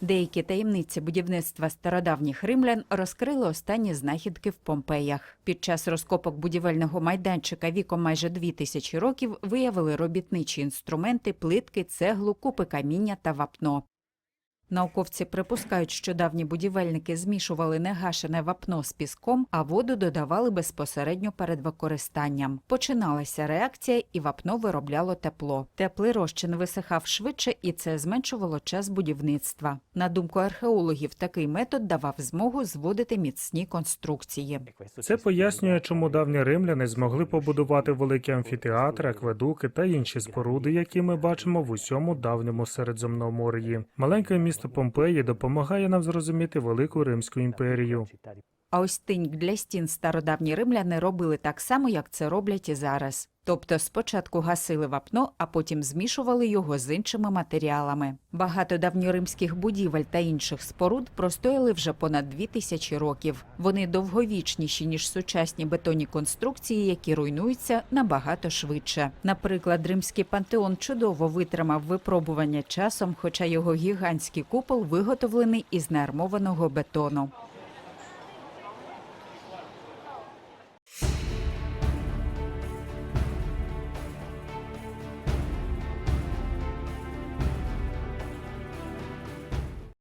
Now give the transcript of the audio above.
Деякі таємниці будівництва стародавніх римлян розкрили останні знахідки в Помпеях. Під час розкопок будівельного майданчика віком майже дві тисячі років виявили робітничі інструменти, плитки, цеглу, купи каміння та вапно. Науковці припускають, що давні будівельники змішували негашене вапно з піском, а воду додавали безпосередньо перед використанням. Починалася реакція, і вапно виробляло тепло. Теплий розчин висихав швидше, і це зменшувало час будівництва. На думку археологів, такий метод давав змогу зводити міцні конструкції. Це пояснює, чому давні римляни змогли побудувати великі амфітеатри, акведуки та інші споруди, які ми бачимо в усьому давньому Середземномор'ї. Маленьке місто Помпеї допомагає нам зрозуміти велику Римську імперію. А ось тиньк для стін стародавні римляни робили так само, як це роблять і зараз. Тобто спочатку гасили вапно, а потім змішували його з іншими матеріалами. Багато давньоримських будівель та інших споруд простояли вже понад дві тисячі років. Вони довговічніші, ніж сучасні бетонні конструкції, які руйнуються набагато швидше. Наприклад, римський пантеон чудово витримав випробування часом, хоча його гігантський купол виготовлений із неармованого бетону.